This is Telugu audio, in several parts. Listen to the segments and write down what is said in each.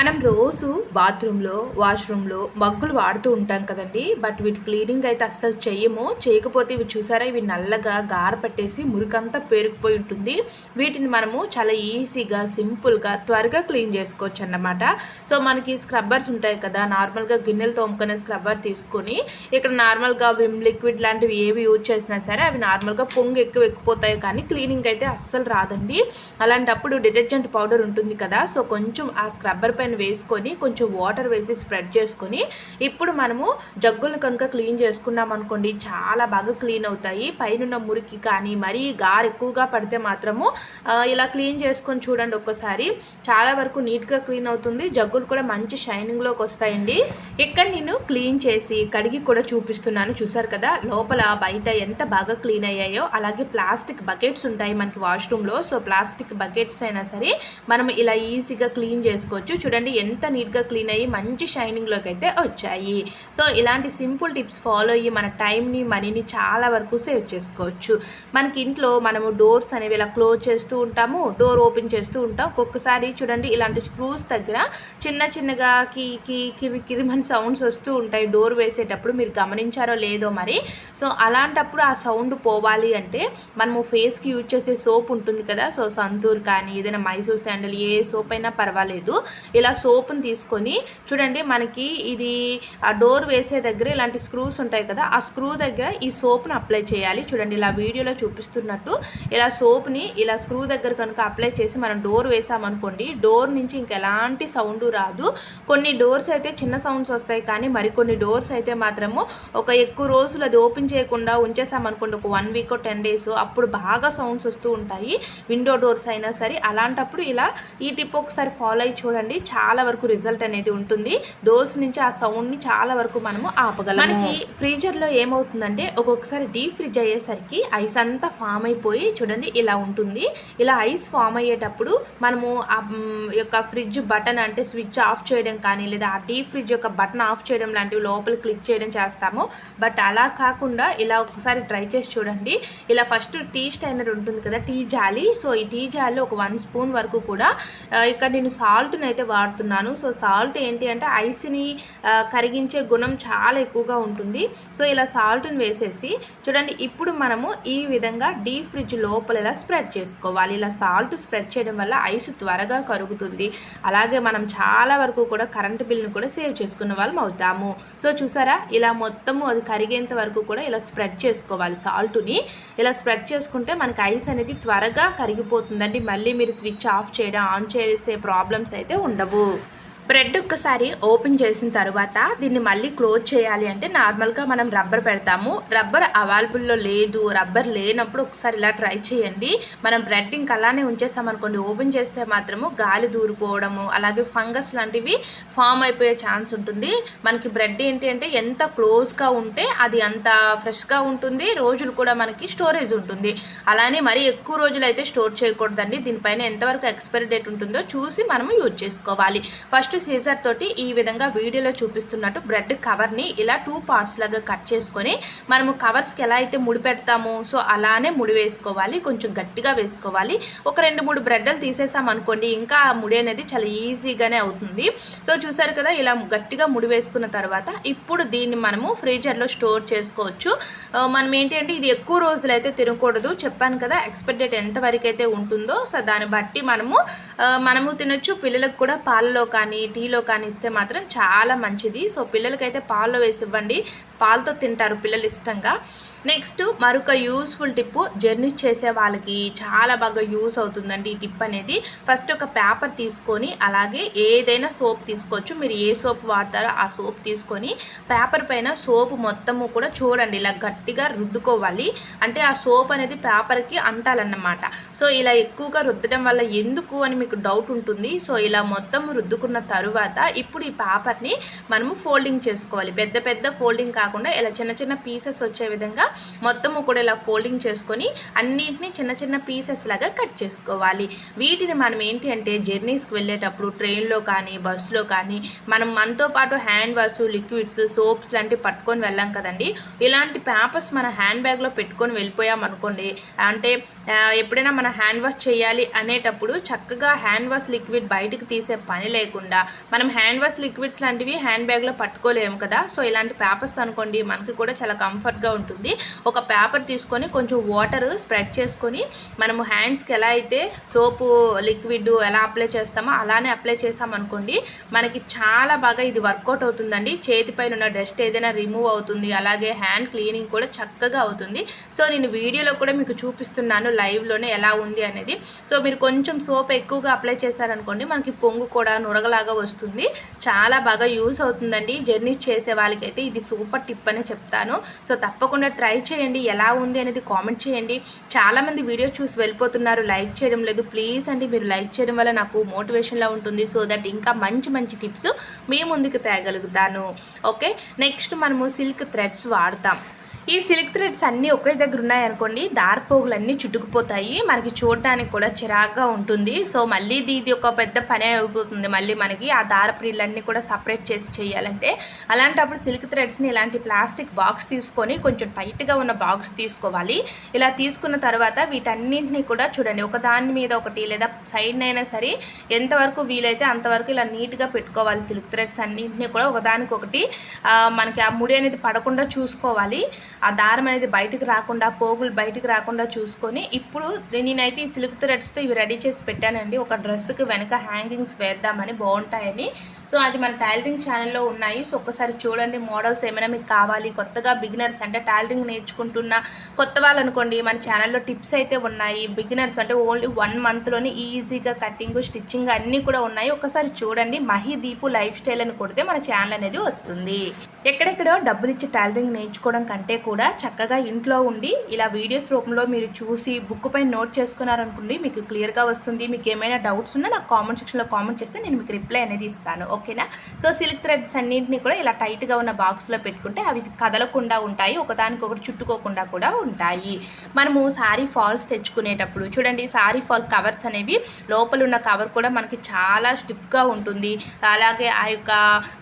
మనం రోజు బాత్రూంలో వాష్రూమ్లో మగ్గులు వాడుతూ ఉంటాం కదండి. బట్ వీటి క్లీనింగ్ అయితే అస్సలు చెయ్యము. చేయకపోతే ఇవి చూసారా? ఇవి నల్లగా గార పట్టేసి మురికంతా పేరుకుపోయి ఉంటుంది. వీటిని మనము చాలా ఈజీగా సింపుల్గా త్వరగా క్లీన్ చేసుకోవచ్చు అన్నమాట సో మనకి స్క్రబ్బర్స్ ఉంటాయి కదా. నార్మల్గా గిన్నెలు తోముకునే స్క్రబ్బర్ తీసుకొని ఇక్కడ నార్మల్గా విమ్ లిక్విడ్ లాంటివి ఏవి యూజ్ చేసినా సరే అవి నార్మల్గా పొంగు ఎక్కువ ఎక్కిపోతాయి కానీ క్లీనింగ్ అయితే అస్సలు రాదండి. అలాంటప్పుడు డిటర్జెంట్ పౌడర్ ఉంటుంది కదా. సో కొంచెం ఆ స్క్రబ్బర్ పైన వేసుకొని కొంచెం వాటర్ వేసి స్ప్రెడ్ చేసుకొని ఇప్పుడు మనము జగ్గులు కనుక క్లీన్ చేసుకున్నాం అనుకోండి చాలా బాగా క్లీన్ అవుతాయి. పైన మురికి కానీ మరీ గారు ఎక్కువగా పడితే మాత్రము ఇలా క్లీన్ చేసుకొని చూడండి ఒక్కసారి. చాలా వరకు నీట్గా క్లీన్ అవుతుంది. జగ్గులు కూడా మంచి షైనింగ్లోకి వస్తాయండి. ఇక్కడ నేను క్లీన్ చేసి కడిగి కూడా చూపిస్తున్నాను. చూసారు కదా లోపల బయట ఎంత బాగా క్లీన్ అయ్యాయో అలాగే ప్లాస్టిక్ బకెట్స్ ఉంటాయి మనకి వాష్రూమ్లో. సో ప్లాస్టిక్ బకెట్స్ అయినా సరే మనం ఇలా ఈజీగా క్లీన్ చేసుకోవచ్చు. చూడండి ఎంత నీట్గా క్లీన్ అయ్యి మంచి షైనింగ్లోకి అయితే వచ్చాయి. సో ఇలాంటి సింపుల్ టిప్స్ ఫాలో అయ్యి మన టైంని మనీని చాలా వరకు సేవ్ చేసుకోవచ్చు. మనకి ఇంట్లో మనము డోర్స్ అనేవి ఇలా క్లోజ్ చేస్తూ ఉంటాము డోర్ ఓపెన్ చేస్తూ ఉంటాం. ఒక్కొక్కసారి చూడండి ఇలాంటి స్క్రూస్ దగ్గర చిన్న చిన్నగా కీ కీ కిరి కిరిమని సౌండ్స్ వస్తూ ఉంటాయి డోర్ వేసేటప్పుడు మీరు గమనించారో లేదో మరి. సో అలాంటప్పుడు ఆ సౌండ్ పోవాలి అంటే మనము ఫేస్కి యూజ్ చేసే సోప్ ఉంటుంది కదా. సో సంతూర్ కానీ ఏదైనా మైసూర్ శాండల్ ఏ సోప్ అయినా పర్వాలేదు. ఇలా సోప్ని తీసుకొని చూడండి మనకి ఇది ఆ డోర్ వేసే దగ్గర ఇలాంటి స్క్రూస్ ఉంటాయి కదా ఆ స్క్రూ దగ్గర ఈ సోప్ని అప్లై చేయాలి. చూడండి ఇలా వీడియోలో చూపిస్తున్నట్టు ఇలా సోప్ని ఇలా స్క్రూ దగ్గర కనుక అప్లై చేసి మనం డోర్ వేసామనుకోండి డోర్ నుంచి ఇంకెలాంటి సౌండ్ రాదు. కొన్ని డోర్స్ అయితే చిన్న సౌండ్స్ వస్తాయి కానీ మరికొన్ని డోర్స్ అయితే మాత్రము ఒక ఎక్కువ రోజులు అది ఓపెన్ చేయకుండా ఉంచేసామనుకోండి ఒక వన్ వీక్ టెన్ డేస్ అప్పుడు బాగా సౌండ్స్ వస్తూ ఉంటాయి. విండో డోర్స్ అయినా సరే అలాంటప్పుడు ఇలా ఈ టిప్ ఒకసారి ఫాలో అయ్యి చూడండి. చాలా వరకు రిజల్ట్ అనేది ఉంటుంది. డోర్స్ నుంచి ఆ సౌండ్ని చాలా వరకు మనము ఆపగలం మనకి ఫ్రీజర్లో ఏమవుతుందంటే ఒక్కొక్కసారి డీప్ ఫ్రిడ్జ్ అయ్యేసరికి ఐస్ అంతా ఫామ్ అయిపోయి చూడండి ఇలా ఉంటుంది. ఇలా ఐస్ ఫామ్ అయ్యేటప్పుడు మనము ఆ యొక్క ఫ్రిడ్జ్ బటన్ అంటే స్విచ్ ఆఫ్ చేయడం కానీ లేదా ఆ డీప్ ఫ్రిడ్జ్ యొక్క బటన్ ఆఫ్ చేయడం లాంటివి లోపల క్లిక్ చేయడం చేస్తాము. బట్ అలా కాకుండా ఇలా ఒకసారి ట్రై చేసి చూడండి. ఇలా ఫస్ట్ టీ స్టైనర్ ఉంటుంది కదా టీ జాలి. సో ఈ టీ జాలి ఒక వన్ స్పూన్ వరకు కూడా ఇక్కడ నేను సాల్ట్ని అయితే వాడుతున్నాను. సో సాల్ట్ ఏంటి అంటే ఐస్ని కరిగించే గుణం చాలా ఎక్కువగా ఉంటుంది. సో ఇలా సాల్ట్ని వేసేసి చూడండి ఇప్పుడు మనము ఈ విధంగా డీప్ ఫ్రిడ్జ్ లోపల ఇలా స్ప్రెడ్ చేసుకోవాలి. ఇలా సాల్ట్ స్ప్రెడ్ చేయడం వల్ల ఐస్ త్వరగా కరుగుతుంది. అలాగే మనం చాలా వరకు కూడా కరెంట్ బిల్ని కూడా సేవ్ చేసుకున్న వాళ్ళం అవుతాము. సో చూసారా? ఇలా మొత్తము అది కరిగేంత వరకు కూడా ఇలా స్ప్రెడ్ చేసుకోవాలి సాల్ట్ని. ఇలా స్ప్రెడ్ చేసుకుంటే మనకి ఐస్ అనేది త్వరగా కరిగిపోతుందండి. మళ్ళీ మీరు స్విచ్ ఆఫ్ చేయడం ఆన్ చేసే ప్రాబ్లమ్స్ అయితే ఉండవు. 不 బ్రెడ్ ఒక్కసారి ఓపెన్ చేసిన తర్వాత దీన్ని మళ్ళీ క్లోజ్ చేయాలి అంటే నార్మల్గా మనం రబ్బర్ పెడతాము. రబ్బర్ అవైలబుల్లో లేదు రబ్బర్ లేనప్పుడు ఒకసారి ఇలా ట్రై చేయండి. మనం బ్రెడ్ ఇంకా అలానే ఉంచేసామనుకోండి ఓపెన్ చేస్తే మాత్రము గాలి దూరిపోవడము అలాగే ఫంగస్ లాంటివి ఫామ్ అయిపోయే ఛాన్స్ ఉంటుంది. మనకి బ్రెడ్ ఏంటి అంటే ఎంత క్లోజ్గా ఉంటే అది అంత ఫ్రెష్గా ఉంటుంది. రోజులు కూడా మనకి స్టోరేజ్ ఉంటుంది. అలానే మరీ ఎక్కువ రోజులు అయితే స్టోర్ చేయకూడదండి. దీనిపైన ఎంతవరకు ఎక్స్పైరీ డేట్ ఉంటుందో చూసి మనము యూజ్ చేసుకోవాలి. ఫస్ట్ సీజర్ తోటి ఈ విధంగా వీడియోలో చూపిస్తున్నట్టు బ్రెడ్ కవర్ని ఇలా టూ పార్ట్స్ లాగా కట్ చేసుకొని మనము కవర్స్కి ఎలా అయితే ముడి పెడతామో సో అలానే ముడి వేసుకోవాలి కొంచెం గట్టిగా వేసుకోవాలి. ఒక రెండు మూడు బ్రెడ్లు తీసేసాం అనుకోండి ఇంకా ముడి అనేది చాలా ఈజీగానే అవుతుంది. సో చూసారు కదా ఇలా గట్టిగా ముడి వేసుకున్న తర్వాత ఇప్పుడు దీన్ని మనము ఫ్రీజర్లో స్టోర్ చేసుకోవచ్చు. మనం ఏంటి అంటే ఇది ఎక్కువ రోజులు అయితే తినకూడదు. చెప్పాను కదా ఎక్స్పెక్టెడ్ డేట్ ఎంతవరకు అయితే ఉంటుందో సో దాన్ని బట్టి మనము మనము తినొచ్చు. పిల్లలకు కూడా పాలలో కానీ టీలో కానీ ఇస్తే మాత్రం చాలా మంచిది. సో పిల్లలకైతే పాలు వేసి ఇవ్వండి పాలతో తింటారు పిల్లలు ఇష్టంగా. నెక్స్ట్ మరొక యూస్ఫుల్ టిప్ జర్నీ చేసే వాళ్ళకి చాలా బాగా యూస్ అవుతుందండి ఈ టిప్ అనేది. ఫస్ట్ ఒక పేపర్ తీసుకొని అలాగే ఏదైనా సోప్ తీసుకోవచ్చు. మీరు ఏ సోప్ వాడతారో ఆ సోప్ తీసుకొని పేపర్ పైన సోప్ మొత్తము కూడా చూడండి ఇలా గట్టిగా రుద్దుకోవాలి. అంటే ఆ సోప్ అనేది పేపర్కి అంటాలన్నమాట. సో ఇలా ఎక్కువగా రుద్దడం వల్ల ఎందుకు అని మీకు డౌట్ ఉంటుంది. సో ఇలా మొత్తం రుద్దుకున్న తరువాత ఇప్పుడు ఈ పేపర్ని మనము ఫోల్డింగ్ చేసుకోవాలి. పెద్ద పెద్ద ఫోల్డింగ్ కాకుండా ఇలా చిన్న చిన్న పీసెస్ వచ్చే విధంగా మొత్తము కూడా ఇలా ఫోల్డింగ్ చేసుకొని అన్నింటినీ చిన్న చిన్న పీసెస్ లాగా కట్ చేసుకోవాలి. వీటిని మనం ఏంటి అంటే జర్నీస్కి వెళ్ళేటప్పుడు ట్రైన్లో కానీ బస్సులో కానీ మనం మనతో పాటు హ్యాండ్ వాష్ లిక్విడ్స్ సోప్స్ లాంటివి పట్టుకొని వెళ్ళాం కదండి. ఇలాంటి పేపర్స్ మన హ్యాండ్ బ్యాగ్లో పెట్టుకొని వెళ్ళిపోయాం అనుకోండి అంటే ఎప్పుడైనా మన హ్యాండ్ వాష్ చేయాలి అనేటప్పుడు చక్కగా హ్యాండ్ వాష్ లిక్విడ్ బయటకు తీసే పని లేకుండా మనం హ్యాండ్ వాష్ లిక్విడ్స్ లాంటివి హ్యాండ్ బ్యాగ్లో పట్టుకోలేము కదా. సో ఇలాంటి పేపర్స్ అనుకోండి మనకి కూడా చాలా కంఫర్ట్గా ఉంటుంది. ఒక పేపర్ తీసుకొని కొంచెం వాటర్ స్ప్రెడ్ చేసుకొని మనము హ్యాండ్స్కి ఎలా అయితే సోపు లిక్విడ్ ఎలా అప్లై చేస్తామో అలానే అప్లై చేసామనుకోండి మనకి చాలా బాగా ఇది వర్కౌట్ అవుతుందండి. చేతిపైన ఉన్న డస్ట్ ఏదైనా రిమూవ్ అవుతుంది అలాగే హ్యాండ్ క్లీనింగ్ కూడా చక్కగా అవుతుంది. సో నేను వీడియోలో కూడా మీకు చూపిస్తున్నాను లైవ్లోనే ఎలా ఉంది అనేది. సో మీరు కొంచెం సోప్ ఎక్కువగా అప్లై చేశారనుకోండి మనకి పొంగు కూడా నురగలాగా వస్తుంది. చాలా బాగా యూస్ అవుతుందండి. జర్నీస్ చేసే వాళ్ళకైతే ఇది సూపర్ టిప్ అనే చెప్తాను. సో తప్పకుండా ట్రై చేయండి ఎలా ఉంది అనేది కామెంట్ చేయండి. చాలామంది వీడియో చూసి వెళ్ళిపోతున్నారు లైక్ చేయడం లేదు. ప్లీజ్ అండి మీరు లైక్ చేయడం వల్ల నాకు మోటివేషన్లా ఉంటుంది. సో దట్ ఇంకా మంచి మంచి టిప్స్ మీ ముందుకు తేగలుగుతాను. ఓకే నెక్స్ట్ మనము సిల్క్ థ్రెడ్స్ వాడతాం. ఈ సిల్క్ థ్రెడ్స్ అన్నీ ఒకే దగ్గర ఉన్నాయనుకోండి దారిపోగులన్నీ చుట్టుకుపోతాయి. మనకి చూడడానికి కూడా చిరాగ్గా ఉంటుంది. సో మళ్ళీ ఇది ఒక పెద్ద పని అయిపోతుంది. మళ్ళీ మనకి ఆ దారప్రీలన్నీ కూడా సపరేట్ చేసి చేయాలంటే అలాంటప్పుడు సిల్క్ థ్రెడ్స్ని ఇలాంటి ప్లాస్టిక్ బాక్స్ తీసుకొని కొంచెం టైట్గా ఉన్న బాక్స్ తీసుకోవాలి. ఇలా తీసుకున్న తర్వాత వీటన్నింటినీ కూడా చూడండి ఒక దాని మీద ఒకటి లేదా సైడ్ అయినా సరే ఎంతవరకు వీలైతే అంతవరకు ఇలా నీట్గా పెట్టుకోవాలి సిల్క్ థ్రెడ్స్ అన్నింటినీ కూడా. ఒకదానికొకటి మనకి ఆ ముడి అనేది పడకుండా చూసుకోవాలి. ఆ దారం అనేది బయటకు రాకుండా పోగులు బయటకు రాకుండా చూసుకొని ఇప్పుడు నేనైతే ఈ సిల్క్ థ్రెడ్స్తో ఇవి రెడీ చేసి పెట్టానండి. ఒక డ్రెస్కి వెనక హ్యాంగింగ్స్ వేద్దామని బాగుంటాయని. సో అది మన టైలరింగ్ ఛానల్లో ఉన్నాయి. సో ఒక్కసారి చూడండి మోడల్స్ ఏమైనా మీకు కావాలి. కొత్తగా బిగినర్స్ అంటే టైలరింగ్ నేర్చుకుంటున్న కొత్త వాళ్ళు అనుకోండి మన ఛానల్లో టిప్స్ అయితే ఉన్నాయి. బిగినర్స్ అంటే ఓన్లీ వన్ మంత్లోనే ఈజీగా కటింగ్ స్టిచ్చింగ్ అన్నీ కూడా ఉన్నాయి. ఒకసారి చూడండి మహి దీపు లైఫ్ స్టైల్ అని కొడితే మన ఛానల్ అనేది వస్తుంది. ఎక్కడెక్కడో డబ్బులు ఇచ్చి టైలరింగ్ నేర్చుకోవడం కంటే కూడా చక్కగా ఇంట్లో ఉండి ఇలా వీడియోస్ రూపంలో మీరు చూసి బుక్ పైన నోట్ చేసుకున్నారనుకోండి మీకు క్లియర్గా వస్తుంది. మీకు ఏమైనా డౌట్స్ ఉన్నా నాకు కామెంట్ సెక్షన్లో కామెంట్ చేస్తే నేను మీకు రిప్లై అనేది ఇస్తాను. ఓకేనా? సో సిల్క్ థ్రెడ్స్ అన్నింటినీ కూడా ఇలా టైట్గా ఉన్న బాక్స్లో పెట్టుకుంటే అవి కదలకుండా ఉంటాయి. ఒకదానికొకటి చుట్టుకోకుండా కూడా ఉంటాయి. మనము సారీ ఫాల్స్ తెచ్చుకునేటప్పుడు చూడండి సారీ ఫాల్ కవర్స్ అనేవి లోపల ఉన్న కవర్ కూడా మనకి చాలా స్టిఫ్గా ఉంటుంది. అలాగే ఆ యొక్క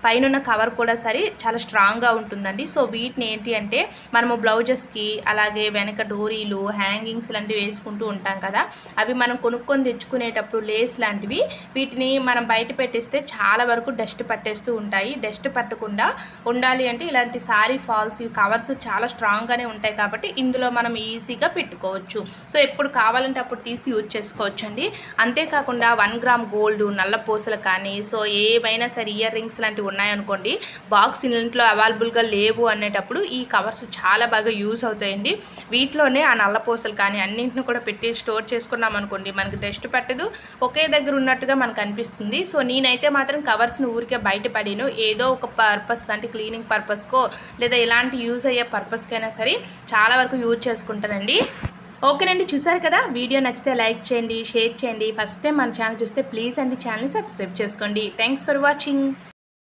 పైన ఉన్న కవర్ కూడా సరే చాలా స్ట్రాంగ్గా ఉంటుందండి. సో వీటిని ఏంటి అంటే మనము బ్లౌజెస్కి అలాగే వెనక డోరీలు హ్యాంగింగ్స్ లాంటివి వేసుకుంటూ ఉంటాం కదా అవి మనం కొనుక్కొని తెచ్చుకునేటప్పుడు లేస్ లాంటివి వీటిని మనం బయట పెట్టేస్తే చాలా వరకు డస్ట్ పట్టేస్తూ ఉంటాయి. డస్ట్ పట్టకుండా ఉండాలి అంటే ఇలాంటి సారీ ఫాల్స్ కవర్స్ చాలా స్ట్రాంగ్గానే ఉంటాయి కాబట్టి ఇందులో మనం ఈజీగా పెట్టుకోవచ్చు. సో ఎప్పుడు కావాలంటే అప్పుడు తీసి యూజ్ చేసుకోవచ్చు అండి అంతేకాకుండా వన్ గ్రామ్ గోల్డ్ నల్ల పూసలు కానీ సో ఏవైనా సరే ఇయర్ రింగ్స్ లాంటివి ఉన్నాయనుకోండి బాక్స్ ఇంట్లో అవైలబుల్గా లేవు అనేటప్పుడు ఈ కవర్స్ చాలా చాలా బాగా యూజ్ అవుతాయండి. వీటిలోనే ఆ నల్లపూసలు కానీ అన్నింటిని కూడా పెట్టి స్టోర్ చేసుకున్నాం అనుకోండి మనకి డస్ట్ పట్టదు. ఒకే దగ్గర ఉన్నట్టుగా మనకు అనిపిస్తుంది. సో నేనైతే మాత్రం కవర్స్ని ఊరికే బయట పడిను. ఏదో ఒక పర్పస్ అంటే క్లీనింగ్ పర్పస్కో లేదా ఇలాంటి యూజ్ అయ్యే పర్పస్కైనా సరే చాలా వరకు యూజ్ చేసుకుంటానండి. ఓకేనండి చూసారు కదా? వీడియో నచ్చితే లైక్ చేయండి షేర్ చేయండి. ఫస్ట్ టైం మన ఛానల్ చూస్తే ప్లీజ్ అండి ఛానల్ని సబ్స్క్రైబ్ చేసుకోండి. Thanks for watching.